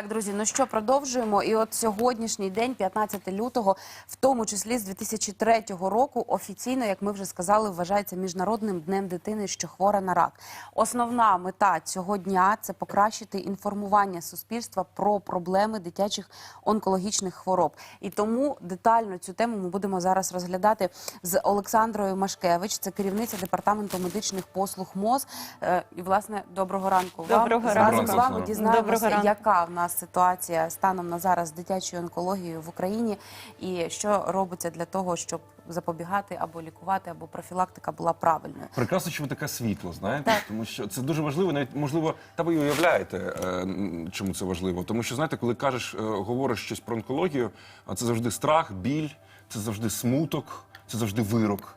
Так, друзі, ну що продовжуємо? І от сьогоднішній день, 15 лютого, в тому числі з 2003 року, офіційно, як ми вже сказали, вважається міжнародним днем дитини, що хвора на рак. Основна мета цього дня це покращити інформування суспільства про проблеми дитячих онкологічних хвороб. І тому детально цю тему ми будемо зараз розглядати з Олександрою Машкевич, це керівниця департаменту медичних послуг МОЗ. Е, І власне доброго ранку. вам. Доброго Разом ранку. з вами дізнаємося, яка в нас ситуація станом на зараз з дитячою онкологією в Україні, і що робиться для того, щоб запобігати або лікувати, або профілактика була правильною. Прекрасно, що ви таке світло, знаєте, тому що це дуже важливо. Навіть можливо, та ви уявляєте, е, чому це важливо. Тому що знаєте, коли кажеш, е, говориш щось про онкологію, це завжди страх, біль, це завжди смуток, це завжди вирок.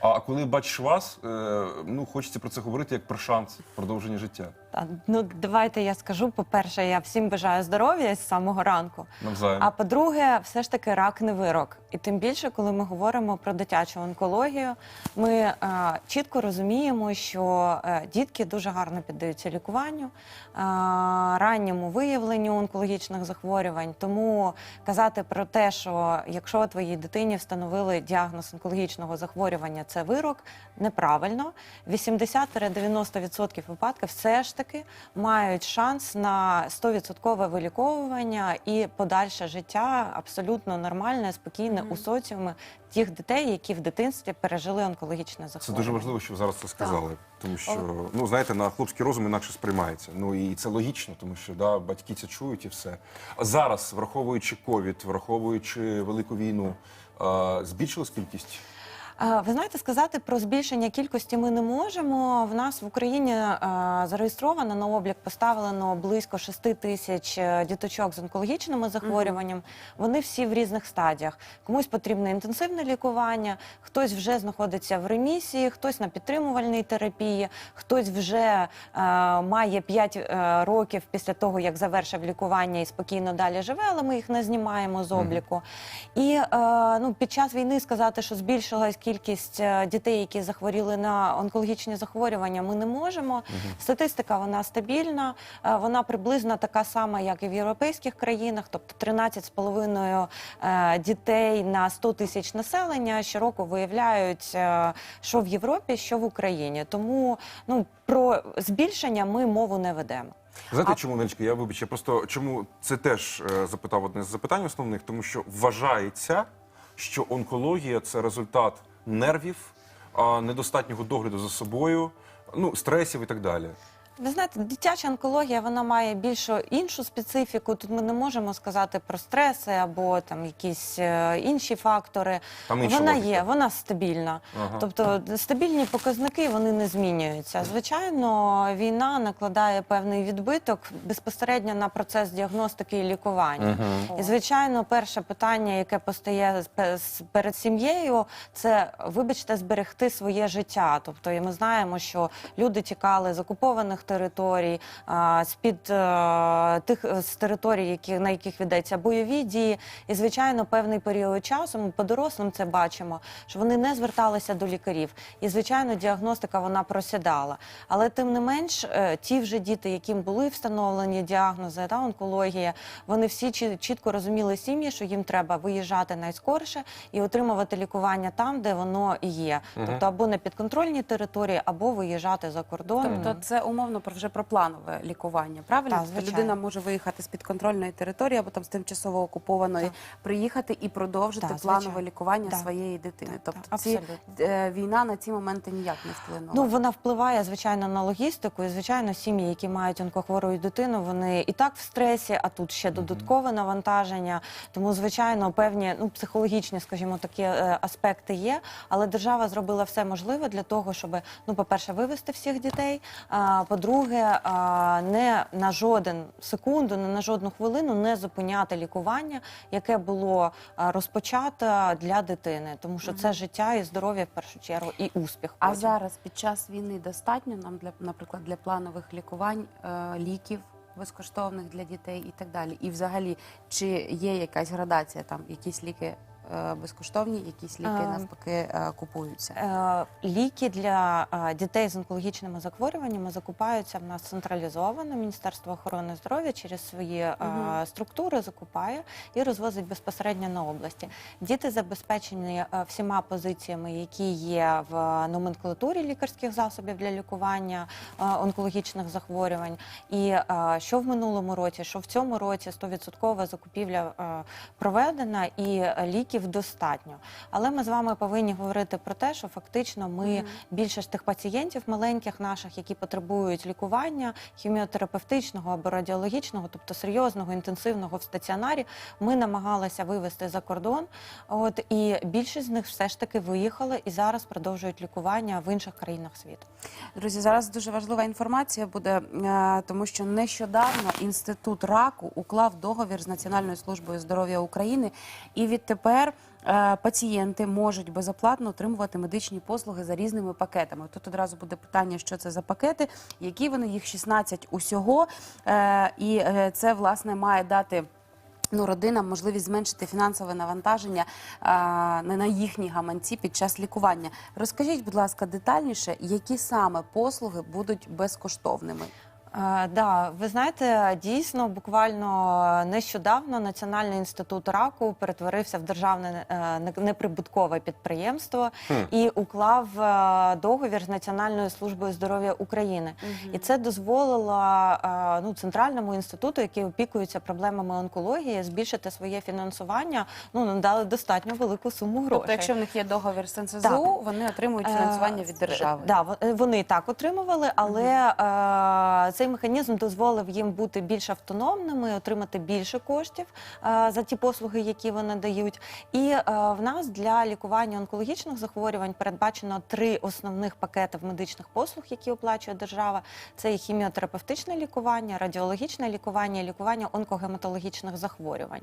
А коли бачиш вас, е, ну хочеться про це говорити як про шанс продовження життя. Та, ну давайте я скажу. По-перше, я всім бажаю здоров'я з самого ранку. Навзаєм. А по-друге, все ж таки рак не вирок. І тим більше, коли ми говоримо про дитячу онкологію, ми е, чітко розуміємо, що е, дітки дуже гарно піддаються лікуванню, е, ранньому виявленню онкологічних захворювань. Тому казати про те, що якщо твоїй дитині встановили діагноз онкологічного захворювання, це вирок, неправильно. 80-90% випадків все ж таки мають шанс на 100% виліковування і подальше життя абсолютно нормальне, спокійне у соціумі тих дітей, які в дитинстві пережили онкологічне Це дуже важливо, що ви зараз це сказали. Тому що, ну знаєте, на хлопський розум інакше сприймається. Ну і це логічно, тому що да, батьки це чують і все. А зараз, враховуючи ковід, враховуючи велику війну, збільшилась кількість. Ви знаєте, сказати про збільшення кількості ми не можемо. В нас в Україні зареєстровано на облік поставлено близько 6 тисяч е, діточок з онкологічними захворюванням. Вони всі в різних стадіях. Комусь потрібне інтенсивне лікування, хтось вже знаходиться в ремісії, хтось на підтримувальній терапії, хтось вже е, має 5 е, років після того, як завершив лікування і спокійно далі живе, але ми їх не знімаємо з обліку. І ну, під час війни сказати, що збільшилась кількість е, дітей, які захворіли на онкологічні захворювання, ми не можемо. Статистика вона стабільна, е, вона приблизно така сама, як і в європейських країнах, тобто 13,5 е, дітей на 100 тисяч населення щороку виявляють, що в Європі, що в Україні. Тому ну про збільшення ми мову не ведемо. Знаєте, А- чому Нелечка? Я вибач, я просто чому це теж е, запитав одне з запитань основних, тому що вважається, що онкологія це результат нервів, недостатнього догляду за собою, ну стресів і так далі. Ви знаєте, дитяча онкологія вона має більшу іншу специфіку. Тут ми не можемо сказати про стреси або там якісь е, інші фактори. Там інша вона логіка. є, вона стабільна. Ага. Тобто стабільні показники вони не змінюються. Звичайно, війна накладає певний відбиток безпосередньо на процес діагностики і лікування. І звичайно, перше питання, яке постає з- пе- з- перед сім'єю, це вибачте, зберегти своє життя. Тобто, і ми знаємо, що люди тікали з окупованих територій, а, з-під е, тих е, з територій, які на яких ведеться бойові дії. І звичайно, певний період часу ми по дорослим це бачимо, що вони не зверталися до лікарів. І звичайно, діагностика вона просідала. Але тим не менш, е, ті вже діти, яким були встановлені діагнози та онкологія, вони всі чі- чітко розуміли сім'ї, що їм треба виїжджати найскорше і отримувати лікування там, де воно і є. Тобто або на підконтрольній території, або виїжджати за кордон. Тобто це умовно про вже про планове лікування, правильно? Так, Тобто людина може виїхати з підконтрольної території або там з тимчасово окупованої, Так. приїхати і продовжити Так, планове лікування Так. своєї дитини. Так, тобто так, ці, е, війна на ці моменти ніяк не вплинула. Ну вона впливає звичайно на логістику, і звичайно, сім'ї, які мають онкохвору дитину, вони і так в стресі, а тут ще додаткове навантаження. Тому, звичайно, певні ну психологічні, скажімо, такі е, аспекти є. Але держава зробила все можливе для того, щоб ну, по-перше, вивести всіх дітей. А по-друге, а, не на жоден секунду, не на жодну хвилину не зупиняти лікування, яке було розпочато для дитини, тому що це життя і здоров'я в першу чергу, і успіх. А потім. зараз під час війни достатньо нам для, наприклад, для планових лікувань е, ліків безкоштовних для дітей і так далі. І взагалі, чи є якась градація там, якісь ліки безкоштовні, якісь ліки Ем. навпаки е, купуються. Е, Ліки для е, дітей з онкологічними захворюваннями закупаються в нас централізовано. Міністерство охорони здоров'я через свої е, структури закупає і розвозить безпосередньо на області. Діти забезпечені е, всіма позиціями, які є в номенклатурі лікарських засобів для лікування е, онкологічних захворювань. І е, що в минулому році, що в цьому році 100% закупівля е, проведена і е, ліків достатньо. Але ми з вами повинні говорити про те, що фактично ми Мгм. більше ж тих пацієнтів маленьких наших, які потребують лікування хіміотерапевтичного або радіологічного, тобто серйозного, інтенсивного в стаціонарі, ми намагалися вивести за кордон. От і більшість з них все ж таки виїхали і зараз продовжують лікування в інших країнах світу. Друзі, зараз дуже важлива інформація буде, е, тому що нещодавно інститут раку уклав договір з Національною службою здоров'я України, і відтепер пацієнти можуть безоплатно отримувати медичні послуги за різними пакетами. Тут одразу буде питання, що це за пакети, які вони їх 16 усього, Е, і е, це власне має дати. Ну, родинам можливість зменшити фінансове навантаження а, на їхні гаманці під час лікування. Розкажіть, будь ласка, детальніше, які саме послуги будуть безкоштовними? Е, Да, ви знаєте, дійсно, буквально нещодавно Національний інститут раку перетворився в державне е, не- неприбуткове підприємство і уклав е, договір з Національною службою здоров'я України. І це дозволило е, ну, центральному інституту, який опікується проблемами онкології, збільшити своє фінансування. Ну надали достатньо велику суму грошей. Тобто, якщо в них є договір з НСЗУ, Так. вони отримують фінансування від Е, держави. Да, во- е, вони і так отримували, але е, цей механізм дозволив їм бути більш автономними, отримати більше коштів е, за ті послуги, які вони дають. І е, в нас для лікування онкологічних захворювань передбачено три основних пакети медичних послуг, які оплачує держава. Це і хіміотерапевтичне лікування, радіологічне лікування, і лікування онкогематологічних захворювань.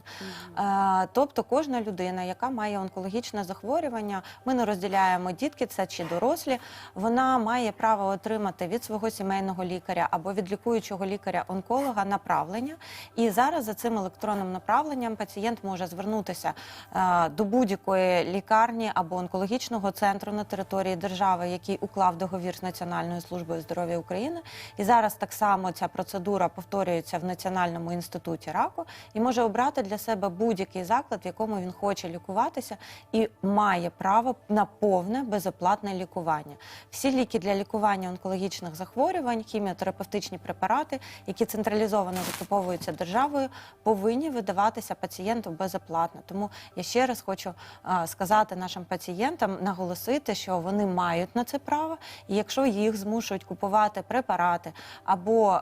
Е, Тобто кожна людина, яка має онкологічне захворювання, ми не розділяємо дітки, це чи дорослі. Вона має право отримати від свого сімейного лікаря або від лікуючого лікаря-онколога направлення. І зараз за цим електронним направленням пацієнт може звернутися е, до будь-якої лікарні або онкологічного центру на території держави, який уклав договір з Національною службою здоров'я України. І зараз так само ця процедура повторюється в Національному інституті раку і може обрати для себе будь-який заклад, в якому він хоче лікуватися, і має право на повне безоплатне лікування. Всі ліки для лікування онкологічних захворювань, хіміотерапевтичні препарати, які централізовано закуповуються державою, повинні видаватися пацієнту безоплатно. Тому я ще раз хочу сказати нашим пацієнтам, наголосити, що вони мають на це право, і якщо їх змушують купувати препарати або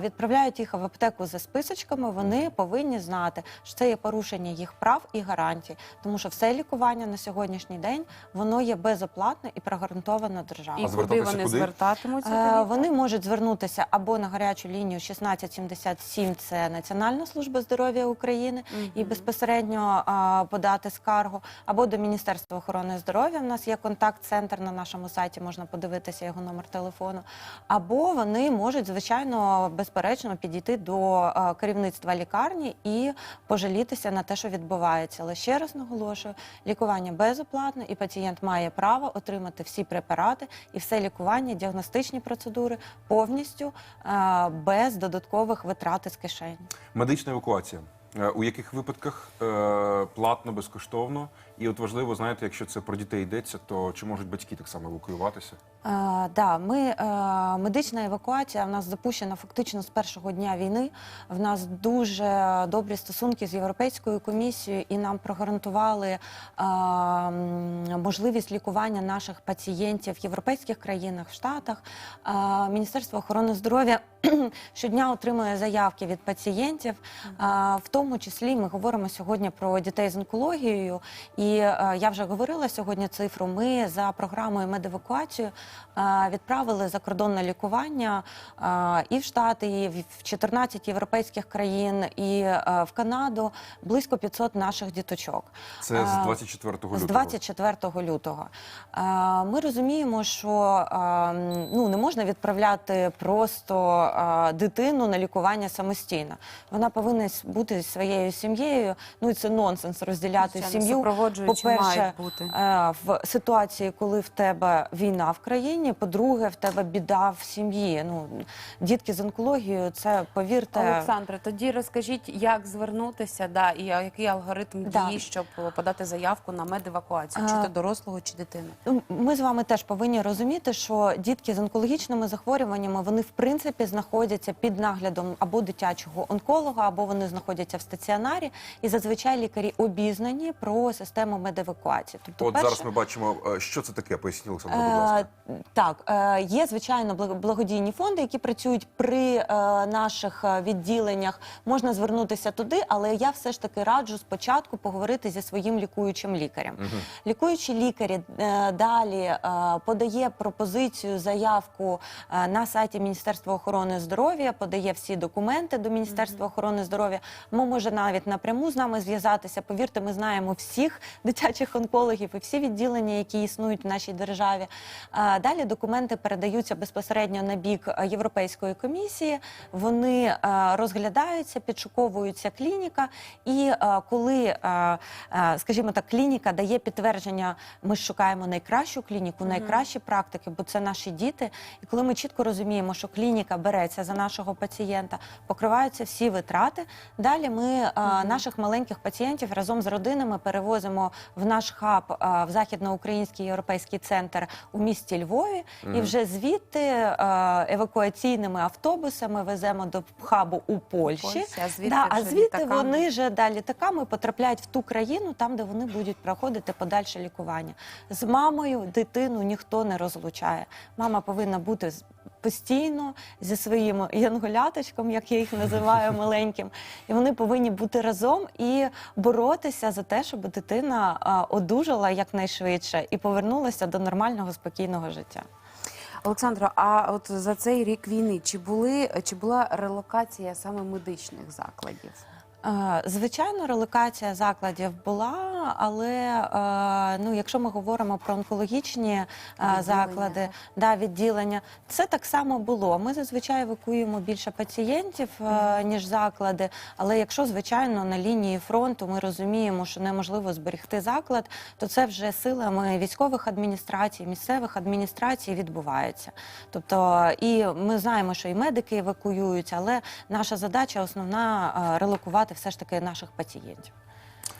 відправляють їх в аптеку за списочками, вони повинні знати, що це є порушення їх прав і гарантій, тому що все лікування на сьогоднішній день воно є безоплатно і прогарантовано державою. А куди вони куди? звертатимуться? Е. Вони можуть звернутися або на гарячу лінію 1677, це Національна служба здоров'я України, і безпосередньо а, подати скаргу, або до Міністерства охорони здоров'я. У нас є контакт-центр на нашому сайті, можна подивитися його номер телефону. Або вони можуть, звичайно, безперечно підійти до а, керівництва лікарні і пожалітися на те, що відбувається. Але ще раз наголошую, лікування безоплатне, і пацієнт має право отримати всі препарати і все лікування, діагностичні процедури повністю без додаткових витрат із кишені. Медична евакуація. Е, У яких випадках е, платно, безкоштовно? І от важливо, знаєте, якщо це про дітей йдеться, то чи можуть батьки так само евакуюватися? Да, ми, е, медична евакуація в нас запущена фактично з першого дня війни. В нас дуже добрі стосунки з Європейською комісією, і нам прогарантували е, можливість лікування наших пацієнтів в європейських країнах, в Штатах. Е, Міністерство охорони здоров'я щодня отримує заявки від пацієнтів. В тому числі ми говоримо сьогодні про дітей з онкологією. І е, я вже говорила сьогодні цифру. Ми за програмою медевакуацію е, відправили за кордонне лікування е, і в Штати, і в- в 14 європейських країн, і е, в Канаду близько 500 наших діточок. Це з Е, 24 лютого. з 24 лютого. Е, Ми розуміємо, що е, ну, не можна відправляти просто е, дитину на лікування самостійно. Вона повинна бути своєю сім'єю. Ну і це нонсенс розділяти сім'ю. По-перше, мають бути. е, в ситуації, коли в тебе війна в країні. По-друге, в тебе біда в сім'ї. Ну дітки з онкологією, це повірте. Олександре, тоді розкажіть, як звернутися, да, і який алгоритм Да. дії, щоб подати заявку на медевакуацію, чи А, то дорослого, чи дитини. Ну, Ми з вами теж повинні розуміти, що дітки з онкологічними захворюваннями вони в принципі знаходяться під наглядом або дитячого онколога, або вони знаходяться в стаціонарі, і зазвичай лікарі обізнані про систему медевакуації. Тобто, От перше- зараз ми бачимо, е, що це таке. Поясніть, Олександр, будь ласка. Е, Так, е, є звичайно благо- благодійні фонди, які працюють при е, наших е, відділеннях. Можна звернутися туди, але я все ж таки раджу спочатку поговорити зі своїм лікуючим лікарем. Лікуючі лікарі е, далі е, подає пропозицію, заявку е, на сайті Міністерства охорони здоров'я, подає всі документи до Міністерства охорони здоров'я. Мо- може навіть напряму з нами зв'язатися. Повірте, ми знаємо всіх дитячих онкологів і всі відділення, які існують в нашій державі. Далі документи передаються безпосередньо на бік е, Європейської комісії. Вони е, розглядаються, підшуковуються клініка. І е, коли, е, е, скажімо так, клініка дає підтвердження, ми шукаємо найкращу клініку, найкращі практики, бо це наші діти. І коли ми чітко розуміємо, що клініка береться за нашого пацієнта, покриваються всі витрати. Далі ми е, наших маленьких пацієнтів разом з родинами перевозимо в наш хаб е, в західноукраїнський європейський центр у місті Львові, і вже звідти е, евакуаційними автобусами веземо до хабу у Польщі. Польщі, а звідти да, а звідти літаками. вони вже далі літаками потрапляють в ту країну, там де вони будуть проходити подальше лікування. З мамою дитину ніхто не розлучає. Мама повинна бути з- постійно зі своїм янголяточком, як я їх називаю маленьким, і вони повинні бути разом і боротися за те, щоб дитина одужала якнайшвидше і повернулася до нормального спокійного життя. Олександро, а от за цей рік війни чи були чи була релокація саме медичних закладів? Е, Звичайно, релокація закладів була, але е, ну, якщо ми говоримо про онкологічні е, Відділення, заклади, да, відділення, це так само було. Ми зазвичай евакуюємо більше пацієнтів, ніж заклади. Але якщо, звичайно, на лінії фронту ми розуміємо, що неможливо зберегти заклад, то це вже силами військових адміністрацій, місцевих адміністрацій відбувається. Тобто, і ми знаємо, що і медики евакуюються, але наша задача основна релокувати все ж таки наших пацієнтів.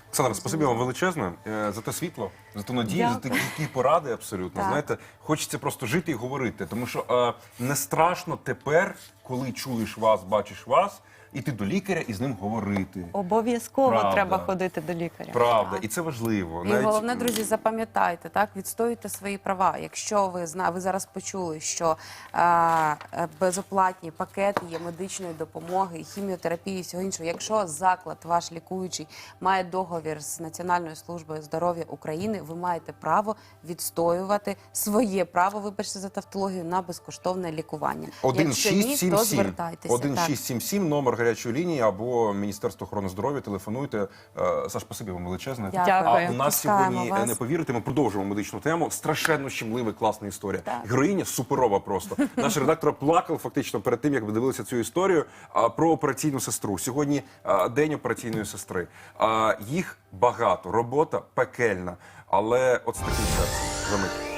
Олександр, спасибі вам величезне е, за те світло, за ту надію, за такі, такі поради абсолютно. Так. Знаєте, хочеться просто жити і говорити, тому що е, не страшно тепер, коли чуєш вас, бачиш вас, іти до лікаря і з ним говорити. Обов'язково Правда. треба ходити до лікаря. Правда, і це важливо. І головне, друзі, запам'ятайте, так відстоюйте свої права. Якщо ви зна, ви зараз почули, що е, е, безоплатні пакети є медичної допомоги, хіміотерапії, і всього іншого. Якщо заклад ваш лікуючий має договір з Національною службою здоров'я України, ви маєте право відстоювати своє право, вибачте за тавтологію, на безкоштовне лікування. Якщо ні, то 1677. звертайтеся. Так. 1677, номер гарячої лінії або Міністерство охорони здоров'я. Телефонуйте. Е, Саш, спасибі вам величезне. Дякую. А у нас Пускаємо сьогодні вас. е, не повірите. Ми продовжуємо медичну тему. Страшенно щемлива, класна історія. Так. Героїня суперова просто. Наш редактор плакав фактично перед тим, як ви дивилися цю історію про операційну сестру. Сьогодні день операційної сестри. Їх багато, робота пекельна, але от з таким серцем. За мить.